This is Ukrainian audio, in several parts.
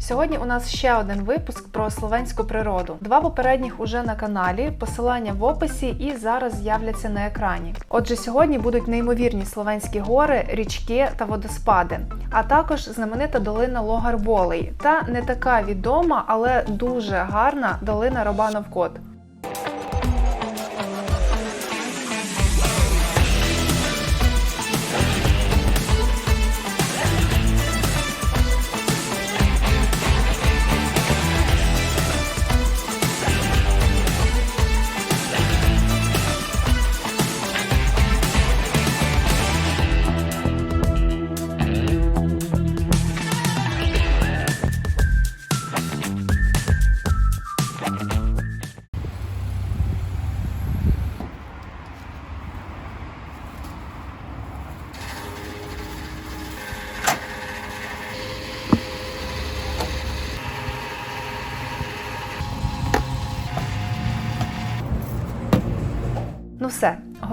Сьогодні у нас ще один випуск про словенську природу. Два попередніх уже на каналі, посилання в описі і зараз з'являться на екрані. Отже, сьогодні будуть неймовірні словенські гори, річки та водоспади, а також знаменита долина Логарболей та не така відома, але дуже гарна долина Робанов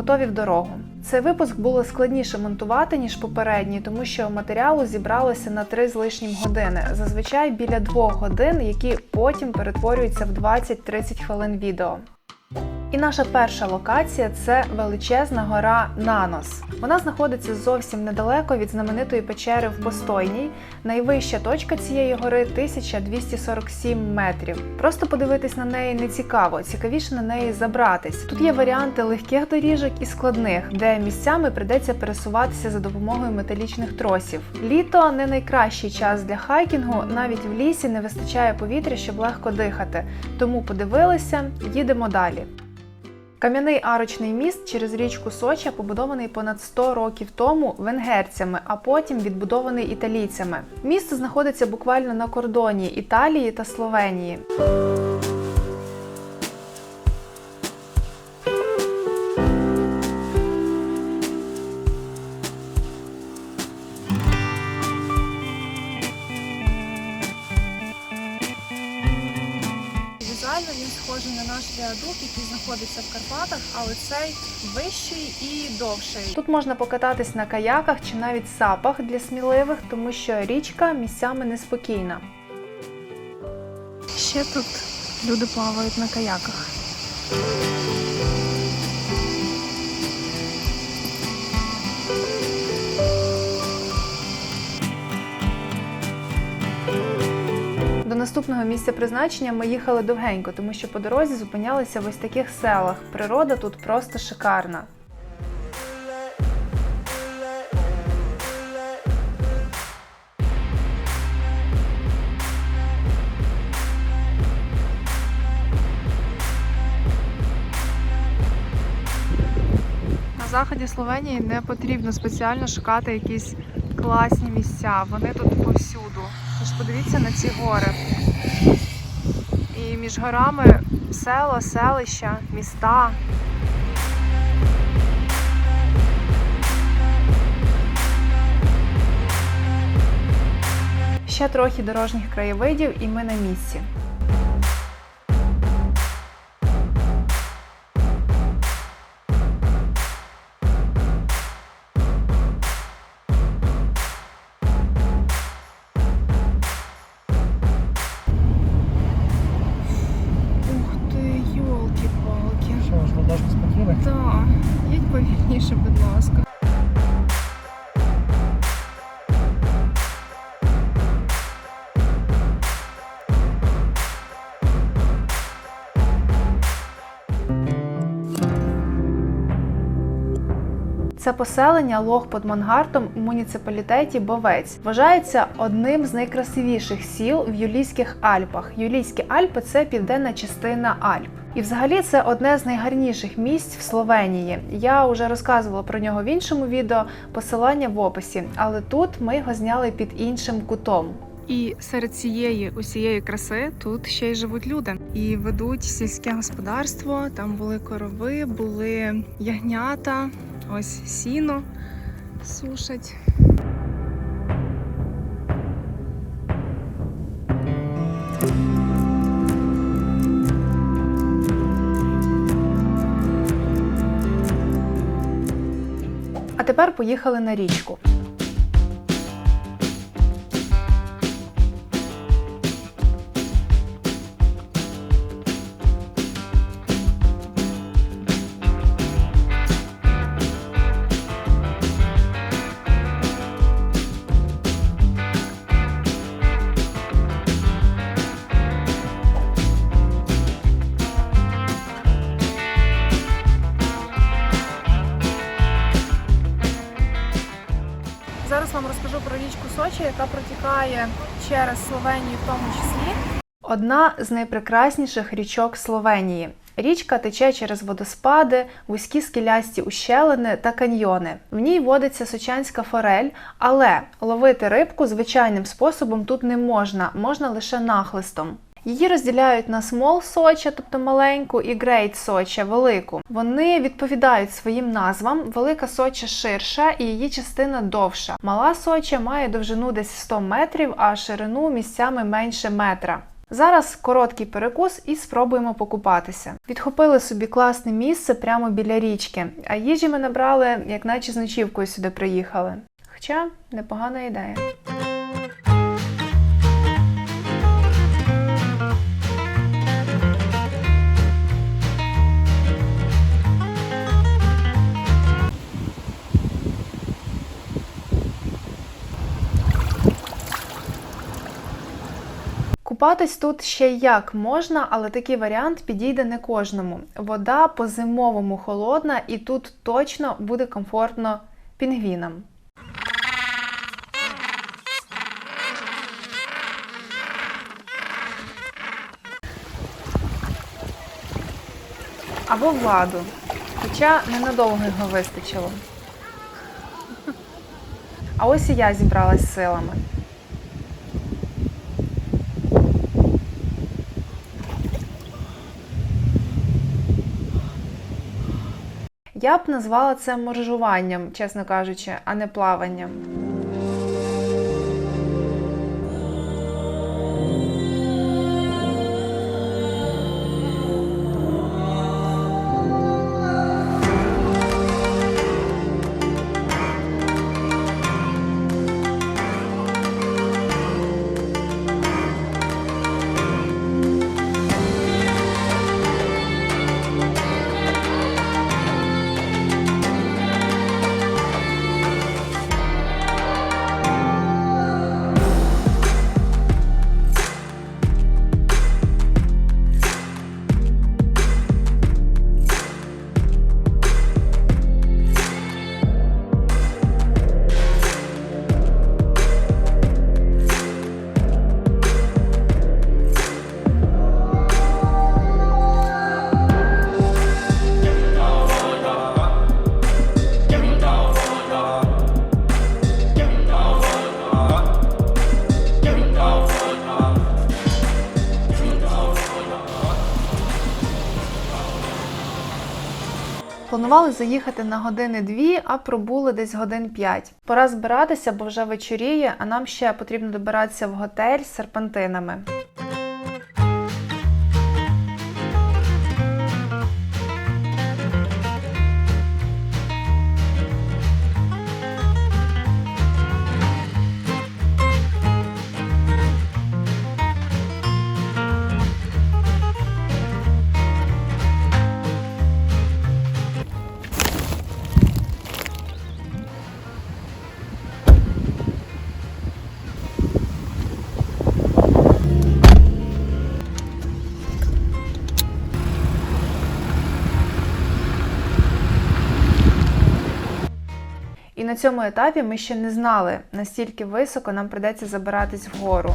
готові в дорогу. Цей випуск було складніше монтувати, ніж попередній, тому що матеріалу зібралося на 3 з лишнім години, зазвичай біля 2 годин, які потім перетворюються в 20-30 хвилин відео. І наша перша локація це величезна гора Нанос. Вона знаходиться зовсім недалеко від знаменитої печери в Постойній. Найвища точка цієї гори 1247 метрів. Просто подивитись на неї не цікаво, цікавіше на неї забратись. Тут є варіанти легких доріжок і складних, де місцями придеться пересуватися за допомогою металічних тросів. Літо не найкращий час для хайкінгу, навіть в лісі не вистачає повітря, щоб легко дихати. Тому подивилися, їдемо далі. Кам'яний арочний міст через річку Соча побудований понад 100 років тому венгерцями, а потім відбудований італійцями. Місто знаходиться буквально на кордоні Італії та Словенії. Візуально він схожий на наш віадук, який знаходиться в Карпатах, але цей вищий і довший. Тут можна покататись на каяках чи навіть сапах для сміливих, тому що річка місцями неспокійна. Ще тут люди плавають на каяках. Наступного місця призначення ми їхали довгенько, тому що по дорозі зупинялися в ось таких селах. Природа тут просто шикарна. На заході Словенії не потрібно спеціально шукати якісь класні місця. Вони тут повсюду. Тож подивіться на ці гори. І між горами село, селища, міста. Ще трохи дорожніх краєвидів, і ми на місці. Повільніше, будь ласка. Це поселення Лох під Мангартом у муніципалітеті Бовець вважається одним з найкрасивіших сіл в Юлійських Альпах. Юлійські Альпи це південна частина Альп. І взагалі це одне з найгарніших місць в Словенії. Я вже розказувала про нього в іншому відео, посилання в описі, але тут ми його зняли під іншим кутом. І серед цієї усієї краси тут ще й живуть люди і ведуть сільське господарство. Там були корови, були ягнята, ось сіно сушать. Тепер поїхали на річку. Про річку Сочі, яка протікає через Словенію в тому числі. Одна з найпрекрасніших річок Словенії. Річка тече через водоспади, вузькі скелясті ущелини та каньйони. В ній водиться сочанська форель, але ловити рибку звичайним способом тут не можна, можна лише нахлистом. Її розділяють на смол Соча, тобто маленьку, і Great Соча, велику. Вони відповідають своїм назвам. Велика Соча ширша і її частина довша. Мала Соча має довжину десь 100 метрів, а ширину місцями менше метра. Зараз короткий перекус і спробуємо покупатися. Відхопили собі класне місце прямо біля річки, а їжі ми набрали, як наче з ночівкою сюди приїхали. Хоча непогана ідея. Купатись тут ще як можна, але такий варіант підійде не кожному. Вода по-зимовому холодна, і тут точно буде комфортно пінгвінам. Або владу. Хоча ненадовго його вистачило. А ось і я зібралась силами. Я б назвала це моржуванням, чесно кажучи, а не плаванням. Планували заїхати на години дві, а пробули десь годин п'ять. Пора збиратися, бо вже вечоріє, а нам ще потрібно добиратися в готель з серпантинами. Цьому етапі ми ще не знали, настільки високо нам придеться забиратись вгору.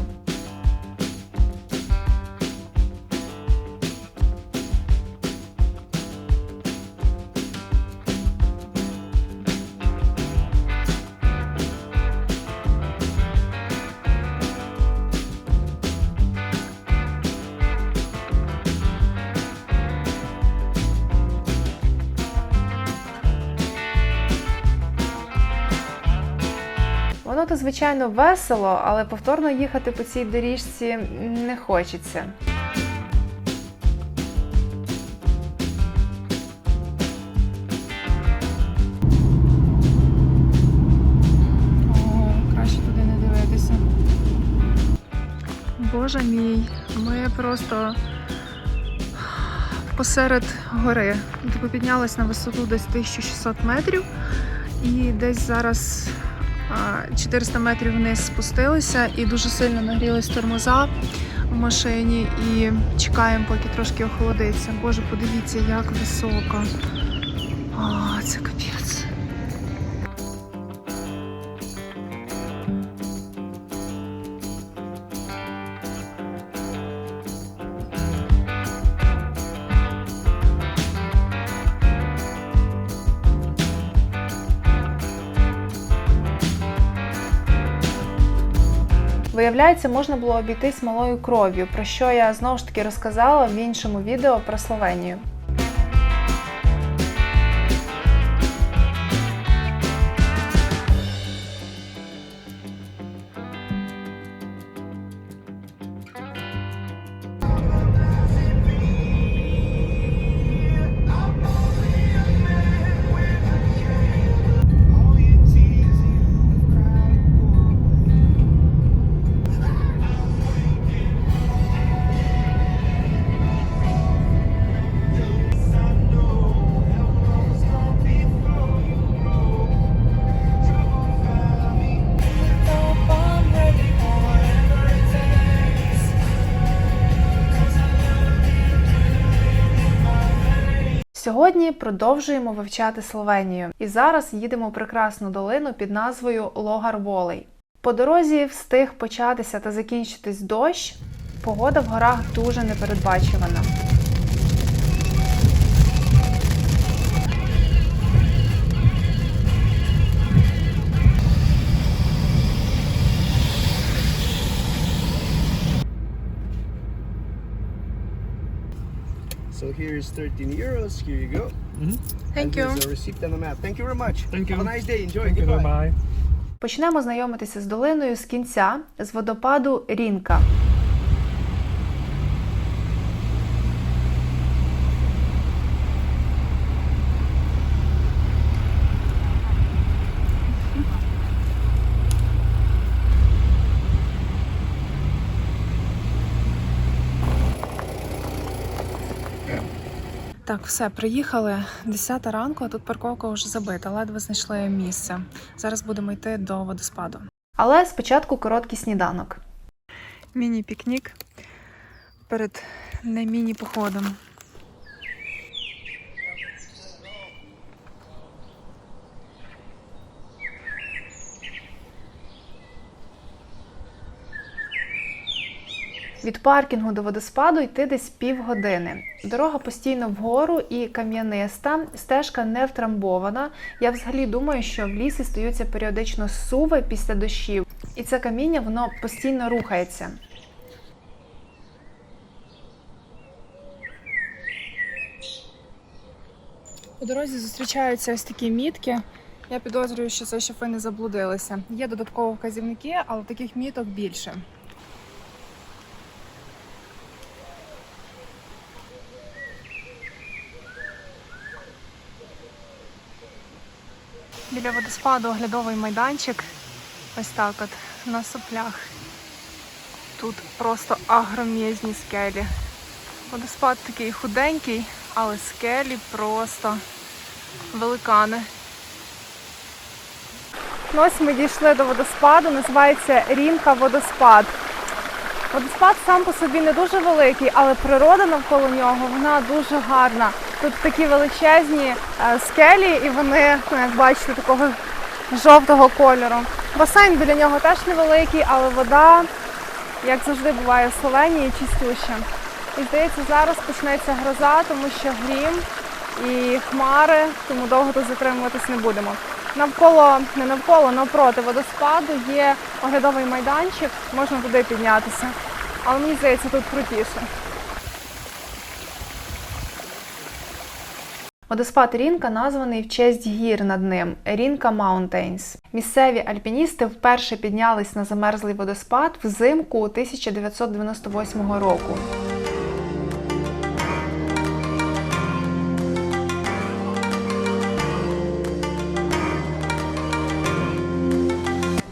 Звичайно, весело, але повторно їхати по цій доріжці не хочеться. Боже мій, ми просто посеред гори. Типу піднялись на висоту десь 1600 метрів. І десь зараз 400 метрів вниз спустилися і дуже сильно нагрілись тормоза в машині і чекаємо, поки трошки охолодиться. Боже, подивіться, як високо. А, це капець. Виявляється, можна було обійтись малою кров'ю, про що я знову ж таки розказала в іншому відео про Словенію. Сьогодні продовжуємо вивчати Словенію, і зараз їдемо в прекрасну долину під назвою Логар Волей. По дорозі встиг початися та закінчитись дощ. Погода в горах дуже непередбачувана. Here is 13 euros. Here you go. Mm -hmm. Thank and There's a receipt and a map. Thank you very much. Thank you. Have a nice day. Enjoy. Thank Goodbye. you, bye. Почнемо знайомитися з долиною з кінця з водопаду Рінка. Так, все, приїхали. 10 ранку, а тут парковка вже забита, ледве знайшли місце. Зараз будемо йти до водоспаду. Але спочатку короткий сніданок. Міні-пікнік перед не міні-походом. Від паркінгу до водоспаду йти десь півгодини. Дорога постійно вгору і кам'яниста, стежка не втрамбована. Я взагалі думаю, що в лісі стаються періодично суви після дощів, і це каміння воно постійно рухається. По дорозі зустрічаються ось такі мітки. Я підозрюю, що це щоб ви не заблудилися. Є додаткові вказівники, але таких міток більше. Біля водоспаду оглядовий майданчик. Ось так от на соплях. Тут просто агромєзні скелі. Водоспад такий худенький, але скелі просто великани. Ну, ось ми дійшли до водоспаду, називається Рінка водоспад. Водоспад сам по собі не дуже великий, але природа навколо нього вона дуже гарна. Тут такі величезні е, скелі, і вони, ну, як бачите, такого жовтого кольору. Басейн біля нього теж невеликий, але вода, як завжди буває в Словенії, чистюща. І здається, зараз почнеться гроза, тому що грім і хмари, тому довго тут затримуватись не будемо. Навколо, не навколо, навпроти водоспаду є оглядовий майданчик, можна туди піднятися. Але мені здається, тут крутіше. Водоспад Рінка названий в честь гір над ним Рінка Маунтейнс. Місцеві альпіністи вперше піднялись на замерзлий водоспад взимку 1998 року.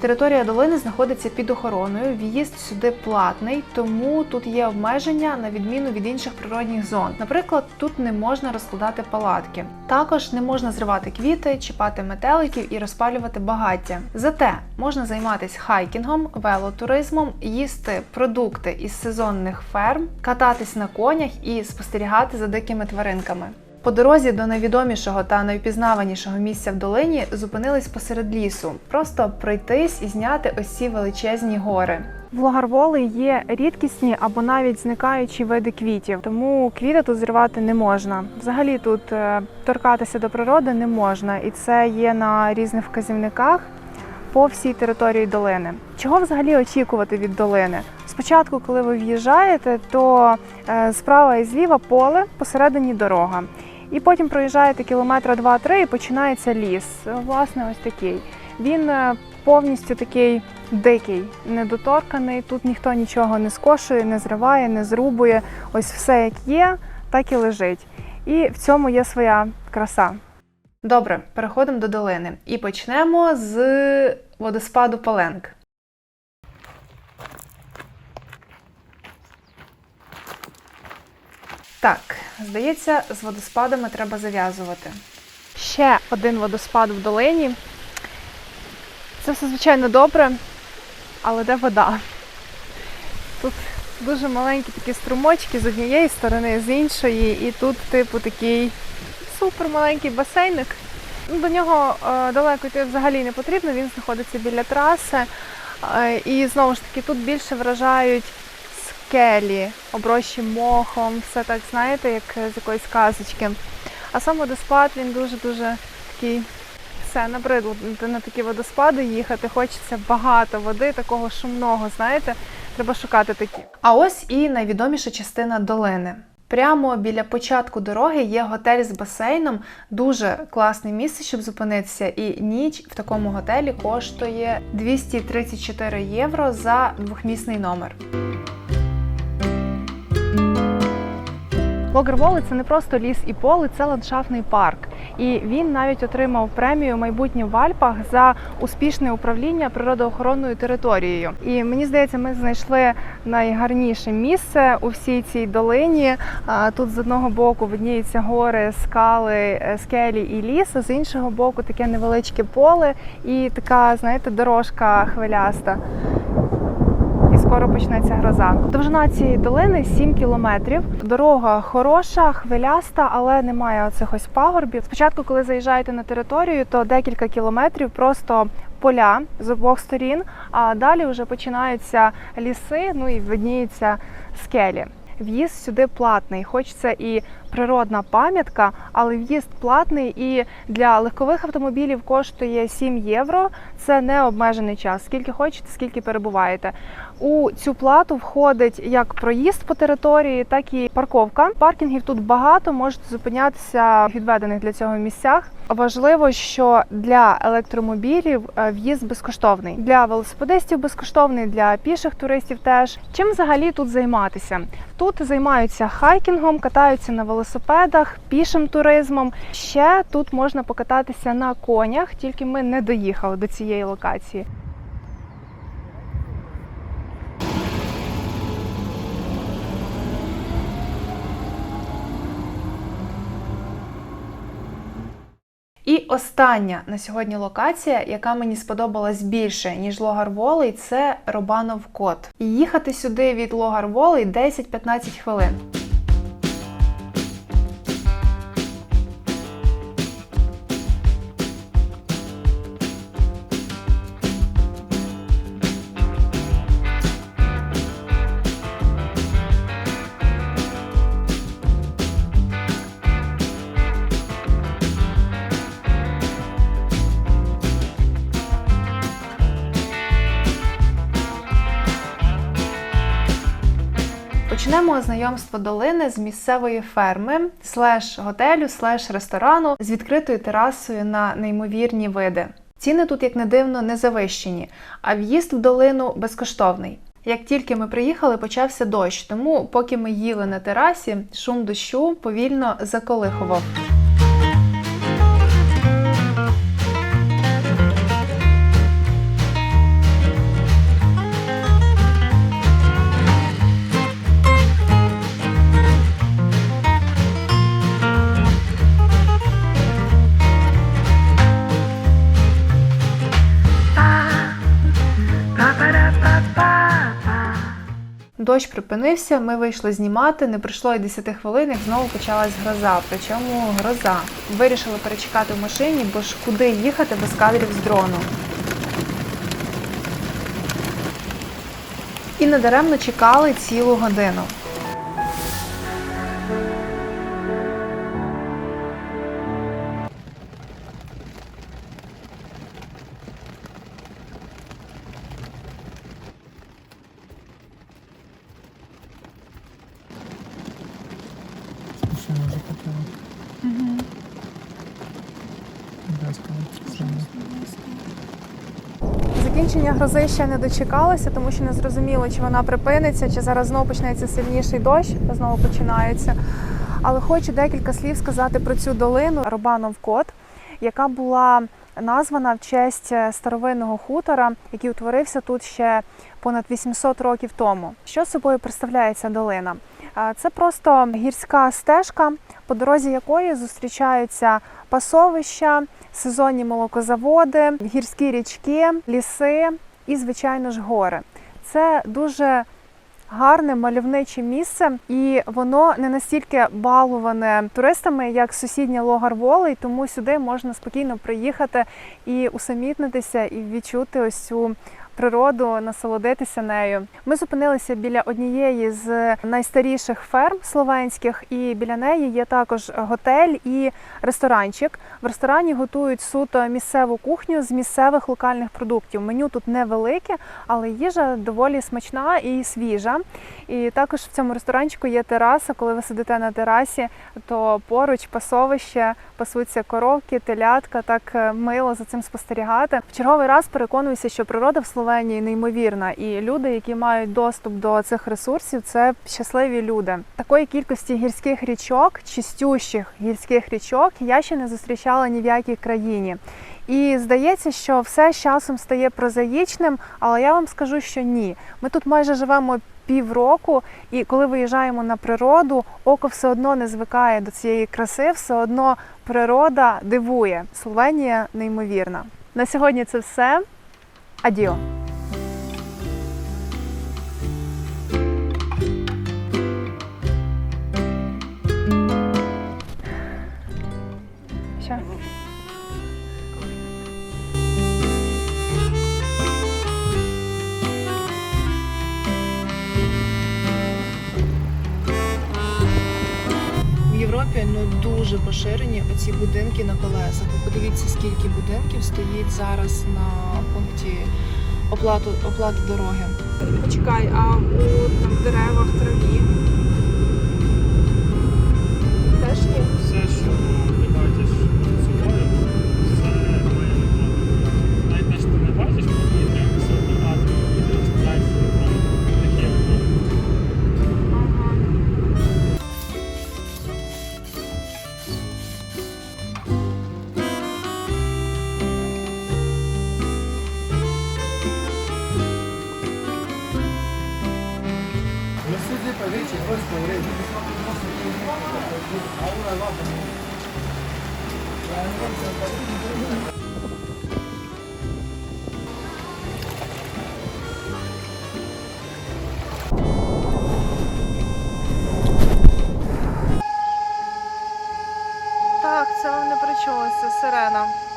Територія долини знаходиться під охороною. В'їзд сюди платний, тому тут є обмеження на відміну від інших природних зон. Наприклад, тут не можна розкладати палатки. Також не можна зривати квіти, чіпати метеликів і розпалювати багаття. Зате можна займатися хайкінгом, велотуризмом, їсти продукти із сезонних ферм, кататись на конях і спостерігати за дикими тваринками. По дорозі до найвідомішого та найвпізнаванішого місця в долині зупинились посеред лісу, просто пройтись і зняти ось ці величезні гори. В Логарволи є рідкісні або навіть зникаючі види квітів, тому квіти тут зривати не можна. Взагалі тут е, торкатися до природи не можна, і це є на різних вказівниках. по всій території долини. Чого взагалі очікувати від долини? Спочатку, коли ви в'їжджаєте, то е, справа і зліва поле, посередині дорога. І потім проїжджаєте кілометра 2-3 і починається ліс. Власне, ось такий. Він е, повністю такий дикий, недоторканий. Тут ніхто нічого не скошує, не зриває, не зрубує. Ось все як є, так і лежить. І в цьому є своя краса. Добре, переходимо до долини. І почнемо з водоспаду Паленк. Так, здається, з водоспадами треба зав'язувати. Ще один водоспад в долині. Це все, звичайно, добре, але де вода? Тут дуже маленькі такі струмочки з однієї сторони, з іншої, і тут, типу, такий супер маленький басейник. До нього е, далеко йти взагалі не потрібно, він знаходиться біля траси. Е, і знову ж таки, тут більше вражають скелі, оброщі мохом, все так, знаєте, як з якоїсь казочки. А сам водоспад він дуже-дуже такий. Все, набридло на такі водоспади їхати. Хочеться багато води, такого шумного, знаєте, треба шукати такі. А ось і найвідоміша частина долини. Прямо біля початку дороги є готель з басейном. Дуже класне місце, щоб зупинитися. І ніч в такому готелі коштує 234 євро за двохмісний номер. Логерволи це не просто ліс і поле, це ландшафтний парк. І він навіть отримав премію майбутнє в Альпах за успішне управління природоохоронною територією. І мені здається, ми знайшли найгарніше місце у всій цій долині. Тут з одного боку видніються гори, скали, е, скелі і ліс, а з іншого боку таке невеличке поле і така, знаєте, дорожка хвиляста скоро почнеться гроза. Довжина цієї долини 7 кілометрів. Дорога хороша, хвиляста, але немає оцих ось пагорбів. Спочатку, коли заїжджаєте на територію, то декілька кілометрів просто поля з обох сторін, а далі вже починаються ліси, ну і видніються скелі. В'їзд сюди платний, хоч це і природна пам'ятка, але в'їзд платний і для легкових автомобілів коштує 7 євро. Це не обмежений час. Скільки хочете, скільки перебуваєте. У цю плату входить як проїзд по території, так і парковка. Паркінгів тут багато, можете зупинятися в відведених для цього місцях. Важливо, що для електромобілів е, в'їзд безкоштовний. Для велосипедистів безкоштовний, для піших туристів теж. Чим взагалі тут займатися? Тут займаються хайкінгом, катаються на велосипедах, пішим туризмом. Ще тут можна покататися на конях, тільки ми не доїхали до цієї локації. І остання на сьогодні локація, яка мені сподобалась більше, ніж Логар Волей, це Робанов Кот. І їхати сюди від Логар Волей 10-15 хвилин. Почнемо знайомство долини з місцевої ферми, слеш готелю, слеш ресторану з відкритою терасою на неймовірні види. Ціни тут, як не дивно, не завищені, а в'їзд в долину безкоштовний. Як тільки ми приїхали, почався дощ, тому поки ми їли на терасі, шум дощу повільно заколихував. Дощ припинився, ми вийшли знімати, не пройшло і 10 хвилин, як знову почалась гроза. Причому гроза. Вирішили перечекати в машині, бо ж куди їхати без кадрів з дрону. І недаремно чекали цілу годину. Закінчення грози ще не дочекалося, тому що не зрозуміло, чи вона припиниться, чи зараз знову почнеться сильніший дощ, знову починається. Але хочу декілька слів сказати про цю долину Робанов Кот, яка була названа в честь е, старовинного хутора, який утворився тут ще понад 800 років тому. Що собою представляє ця долина? Це просто гірська стежка, по дорозі якої зустрічаються пасовища, сезонні молокозаводи, гірські річки, ліси і, звичайно ж, гори. Це дуже гарне мальовниче місце, і воно не настільки балуване туристами, як сусідня Логар Волей, тому сюди можна спокійно приїхати і усамітнитися, і відчути ось цю природу, насолодитися нею. Ми зупинилися біля однієї з найстаріших ферм словенських, і біля неї є також готель і ресторанчик. В ресторані готують суто місцеву кухню з місцевих локальних продуктів. Меню тут невелике, але їжа доволі смачна і свіжа. І також в цьому ресторанчику є тераса. Коли ви сидите на терасі, то поруч пасовище, пасуться коровки, телятка. Так е, мило за цим спостерігати. В черговий раз переконуюся, що природа в Словенії неймовірна, і люди, які мають доступ до цих ресурсів, це щасливі люди. Такої кількості гірських річок, чистющих гірських річок, я ще не зустрічала ні в якій країні. І здається, що все з часом стає прозаїчним, але я вам скажу, що ні. Ми тут майже живемо півроку, і коли виїжджаємо на природу, око все одно не звикає до цієї краси, все одно природа дивує. Словенія неймовірна. На сьогодні це все. Адіо! Європі ну дуже поширені оці будинки на колесах. Ви подивіться, скільки будинків стоїть зараз на пункті оплату оплати дороги. Почекай, а у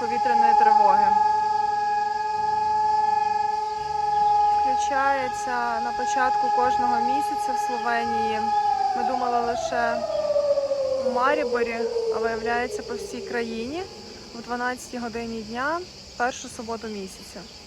повітряної тривоги. Включається на початку кожного місяця в Словенії. Ми думали лише в Маріборі, а виявляється по всій країні в 12 годині дня першу суботу місяця.